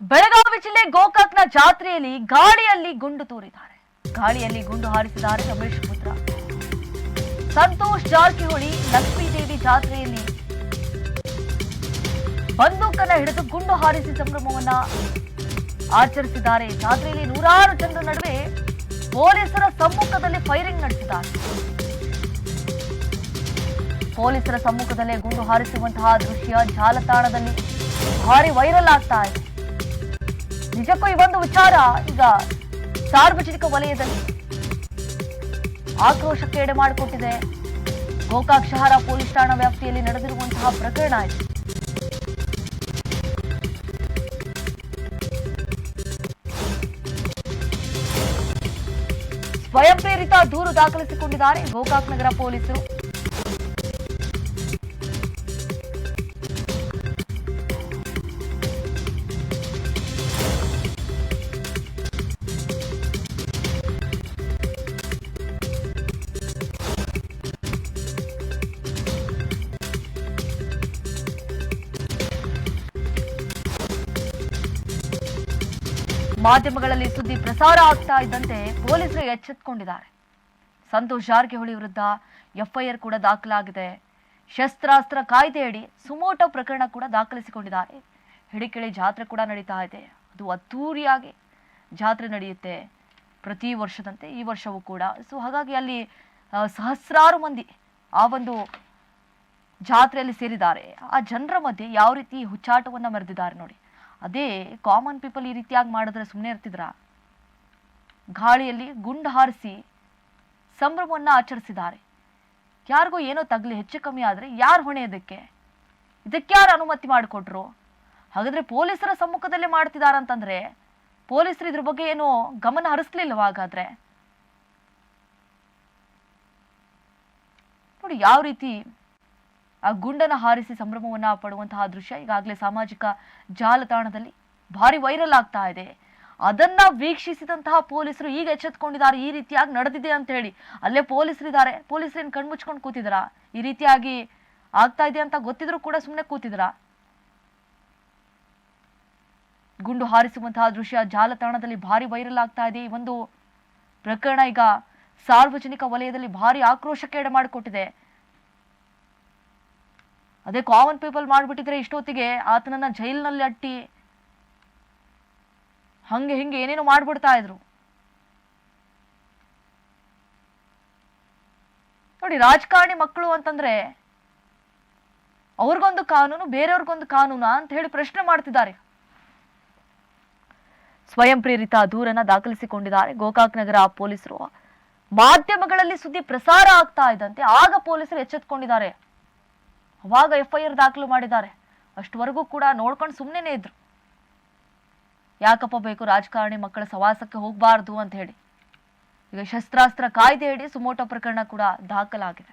ಬೆಳಗಾವಿ ಜಿಲ್ಲೆ ಗೋಕಾಕ್ನ ಜಾತ್ರೆಯಲ್ಲಿ ಗಾಳಿಯಲ್ಲಿ ಗುಂಡು ತೋರಿದ್ದಾರೆ. ಗಾಳಿಯಲ್ಲಿ ಗುಂಡು ಹಾರಿಸಿದ್ದಾರೆ ರಮೇಶ್ ಪುತ್ರ. ಸಂತೋಷ್ ಜಾರಕಿಹೊಳಿ ಲಕ್ಷ್ಮೀದೇವಿ ಜಾತ್ರೆಯಲ್ಲಿ ಬಂದೂಕನ್ನ ಹಿಡಿದು ಗುಂಡು ಹಾರಿಸಿ ಸಂಭ್ರಮವನ್ನ ಆಚರಿಸಿದ್ದಾರೆ. ಜಾತ್ರೆಯಲ್ಲಿ ನೂರಾರು ಜನರ ನಡುವೆ ಪೊಲೀಸರ ಸಮ್ಮುಖದಲ್ಲಿ ಫೈರಿಂಗ್ ನಡೆಸಿದ್ದಾರೆ. ಪೊಲೀಸರ ಸಮ್ಮುಖದಲ್ಲೇ ಗುಂಡು ಹಾರಿಸುವಂತಹ ದೃಶ್ಯ ಜಾಲತಾಣದಲ್ಲಿ ಭಾರಿ ವೈರಲ್ ಆಗ್ತಾ ಇದೆ. ನಿಜಕ್ಕೂ ಈ ಒಂದು ವಿಚಾರ, ಈಗ ಸಾರ್ವಜನಿಕ ವಲಯದಲ್ಲಿ ಆಕ್ರೋಶಕ್ಕೆ ಎಡೆ ಮಾಡಿಕೊಟ್ಟಿದೆ. ಗೋಕಾಕ್ ಶಹರ ಪೊಲೀಸ್ ಠಾಣಾ ವ್ಯಾಪ್ತಿಯಲ್ಲಿ ನಡೆದಿರುವಂತಹ ಪ್ರಕರಣ ಇದು. ಸ್ವಯಂ ಪ್ರೇರಿತ ದೂರು ದಾಖಲಿಸಿಕೊಂಡಿದ್ದಾರೆ ಗೋಕಾಕ್ ನಗರ ಪೊಲೀಸರು. ಮಾಧ್ಯಮಗಳಲ್ಲಿ ಸುದ್ದಿ ಪ್ರಸಾರ ಆಗ್ತಾ ಇದ್ದಂತೆ ಪೊಲೀಸರು ಎಚ್ಚೆತ್ಕೊಂಡಿದ್ದಾರೆ. ಸಂತೋಷ್ ಜಾರಕಿಹೊಳಿ ವಿರುದ್ಧ ಎಫ್ಐಆರ್ ಕೂಡ ದಾಖಲಾಗಿದೆ. ಶಸ್ತ್ರಾಸ್ತ್ರ ಕಾಯ್ದೆಯಡಿ ಸುಮೋಟೋ ಪ್ರಕರಣ ಕೂಡ ದಾಖಲಿಸಿಕೊಂಡಿದ್ದಾರೆ. ಹಿಡಿಕೆಳಿ ಜಾತ್ರೆ ಕೂಡ ನಡೀತಾ ಇದೆ. ಅದು ಅದ್ಧೂರಿಯಾಗಿ ಜಾತ್ರೆ ನಡೆಯುತ್ತೆ ಪ್ರತಿ ವರ್ಷದಂತೆ, ಈ ವರ್ಷವೂ ಕೂಡ. ಸೊ ಹಾಗಾಗಿ ಅಲ್ಲಿ ಸಹಸ್ರಾರು ಮಂದಿ ಆ ಒಂದು ಜಾತ್ರೆಯಲ್ಲಿ ಸೇರಿದ್ದಾರೆ. ಆ ಜನರ ಮಧ್ಯೆ ಯಾವ ರೀತಿ ಹುಚ್ಚಾಟವನ್ನು ಮೆರೆದಿದ್ದಾರೆ ನೋಡಿ. ಅದೇ ಕಾಮನ್ ಪೀಪಲ್ ಈ ರೀತಿಯಾಗಿ ಮಾಡಿದ್ರೆ ಸುಮ್ಮನೆ ಇರ್ತಿದ್ರ? ಗಾಳಿಯಲ್ಲಿ ಗುಂಡು ಹಾರಿಸಿ ಸಂಭ್ರಮವನ್ನ ಆಚರಿಸಿದ್ದಾರೆ. ಯಾರಿಗೂ ಏನೋ ತಗಲಿ ಹೆಚ್ಚು ಕಮ್ಮಿ ಆದ್ರೆ ಯಾರು ಹೊಣೆ ಇದಕ್ಕೆ? ಇದಕ್ಕೆ ಯಾರು ಅನುಮತಿ ಮಾಡಿಕೊಟ್ರು? ಹಾಗಾದ್ರೆ ಪೊಲೀಸರ ಸಮ್ಮುಖದಲ್ಲೇ ಮಾಡ್ತಿದಾರಂತಂದ್ರೆ ಪೊಲೀಸರು ಇದ್ರ ಬಗ್ಗೆ ಏನು ಗಮನ ಹರಿಸ್ಲಿಲ್ವ ಹಾಗಾದ್ರೆ? ನೋಡಿ, ಯಾವ ರೀತಿ ಗುಂಡನ ಹಾರಿಸಿ ಸಂಭ್ರಮವನ್ನ ಪಡುವಂತಹ ದೃಶ್ಯ ಈಗಾಗಲೇ ಸಾಮಾಜಿಕ ಜಾಲತಾಣದಲ್ಲಿ ಭಾರಿ ವೈರಲ್ ಆಗ್ತಾ ಇದೆ. ಅದನ್ನ ವೀಕ್ಷಿಸಿದಂತಹ ಪೊಲೀಸರು ಈಗ ಎಚ್ಚೆತ್ಕೊಂಡಿದ್ದಾರೆ. ಈ ರೀತಿಯಾಗಿ ನಡೆದಿದೆ ಅಂತ ಹೇಳಿ ಅಲ್ಲೇ ಪೊಲೀಸರಿದ್ದಾರೆ ಪೊಲೀಸರೇನು ಕಣ್ಮುಚ್ಕೊಂಡು ಕೂತಿದ್ರ? ಈ ರೀತಿಯಾಗಿ ಆಗ್ತಾ ಇದೆ ಅಂತ ಗೊತ್ತಿದ್ರು ಕೂಡ ಸುಮ್ಮನೆ ಕೂತಿದ್ರ? ಗುಂಡು ಹಾರಿಸುವಂತಹ ದೃಶ್ಯ ಜಾಲತಾಣದಲ್ಲಿ ಭಾರಿ ವೈರಲ್ ಆಗ್ತಾ ಇದೆ. ಈ ಒಂದು ಪ್ರಕರಣ ಈಗ ಸಾರ್ವಜನಿಕ ವಲಯದಲ್ಲಿ ಭಾರಿ ಆಕ್ರೋಶಕ್ಕೆ ಎಡೆ ಮಾಡಿಕೊಟ್ಟಿದೆ ಅದೇ ಕಾಮನ್ ಪೀಪಲ್ ಮಾಡ್ಬಿಟ್ಟಿದ್ರೆ ಇಷ್ಟೊತ್ತಿಗೆ ಆತನನ್ನ ಜೈಲಿನಲ್ಲಿ ಅಟ್ಟಿ. ಹಂಗೆ ಹಿಂಗೆ ಏನೇನೋ ಮಾಡ್ಬಿಡ್ತಾ ಇದ್ರು. ನೋಡಿ, ರಾಜಕಾರಣಿ ಮಕ್ಕಳು ಅಂತಂದ್ರೆ ಅವ್ರಿಗೊಂದು ಕಾನೂನು, ಬೇರೆಯವ್ರಿಗೊಂದು ಕಾನೂನಾ ಅಂತ ಹೇಳಿ ಪ್ರಶ್ನೆ ಮಾಡ್ತಿದ್ದಾರೆ. ಸ್ವಯಂ ಪ್ರೇರಿತ ದೂರನ್ನ ದಾಖಲಿಸಿಕೊಂಡಿದ್ದಾರೆ. ಗೋಕಾಕ್ ನಗರ ಪೊಲೀಸರು. ಮಾಧ್ಯಮಗಳಲ್ಲಿ ಸುದ್ದಿ ಪ್ರಸಾರ ಆಗ್ತಾ ಇದ್ದಂತೆ ಆಗ ಪೊಲೀಸರು ಎಚ್ಚೆತ್ಕೊಂಡಿದ್ದಾರೆ. ಅವಾಗ ಎಫ್ ಐ ಆರ್ ದಾಖಲು ಮಾಡಿದ್ದಾರೆ. ಅಷ್ಟವರೆಗೂ ಕೂಡ ನೋಡ್ಕೊಂಡು ಸುಮ್ಮನೆ ಇದ್ರು. ಯಾಕಪ್ಪ ಬೇಕು ರಾಜಕಾರಣಿ ಮಕ್ಕಳ ಸವಾಸಕ್ಕೆ ಹೋಗಬಾರ್ದು ಅಂತ ಹೇಳಿ. ಈಗ ಶಸ್ತ್ರಾಸ್ತ್ರ ಕಾಯ್ದೆ ಕಾಯ್ದೆಯಡಿ ಸುಮೋಟೋ ಪ್ರಕರಣ ಕೂಡ ದಾಖಲಾಗಿದೆ.